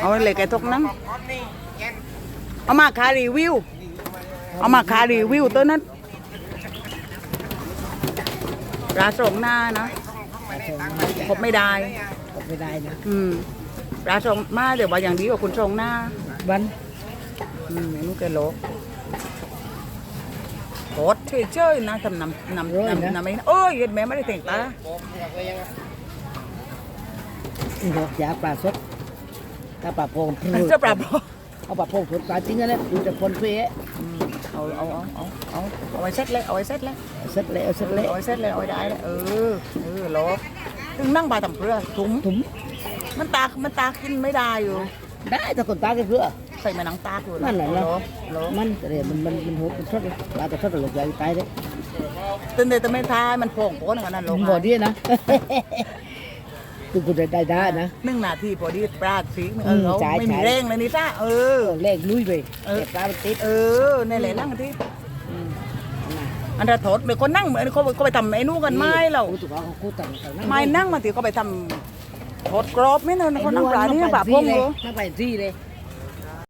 เอาเลยแกทกนั่งเอามาคารีวิว เอามาคารีวิวตัวนั้นปลาสงหน้านะพบไม่ได้กดไม่ได้นะอืมปลาสงมาเดี๋ยวว่าอย่างดีกว่าคุณสงหน้าวันอืมเมนูแกโลโคตรเฉยๆนะทำนำนำนำนำไม่เอ้ยเห็นไหมไม่ได้แต่งตานี่ก็ยาปลาสด ถ้าปลาโป่งเจ้าปลาโบเอาปลาโป่งสดปลาจริงนั่นแหละดูจะคนเฟ้อืมเอาเอาเอาเอาเอาเอาไว้เซ็ตเลยเอาไว้เซ็ตเลยเสร็จเลยเอาเสร็จเลยเอาไว้เซ็ตเลยเอาไว้ได้เลยเออเออโลถึงนั่งบาทำเพื่อถุงถุงมันตากมันตากกินไม่ได้อยู่ ได้ถ้าคนตากันเพื่อใส่มาหนังตากอยู่นั่นแหละโลเนาะโลมันแต่เดี๋ยวมันมันมันโหดมันสดเลยปลาแต่สดแต่หลบใหญ่ตายเลยตื่นเดี๋ยวจะไม่ทายมันโป่งโป้งอย่างนั้นโลบ่ดีนะ คือกูได้ได้ได้นะหนึ่งนาทีพอดีปลาสีเออมเขาจ่ายไม่มีจ่ายแรงเลยนี่จ้าเออเออแรกลุยไปเออแต่ปลามันติดเออในแหละนั่งที่มอันนั้นโทษเดี๋ยวก็นั่งเหมือนเขาเขาไปทำไอ้นู่นกันไม่เรากูถูกเอาของกูตั้งแต่ไม่นั่งมาตีเขาไปทำโทษกรอบไม่เนอะเขานั่งปลานี่ปลาพงเลเลยยนั่งไปที่เลย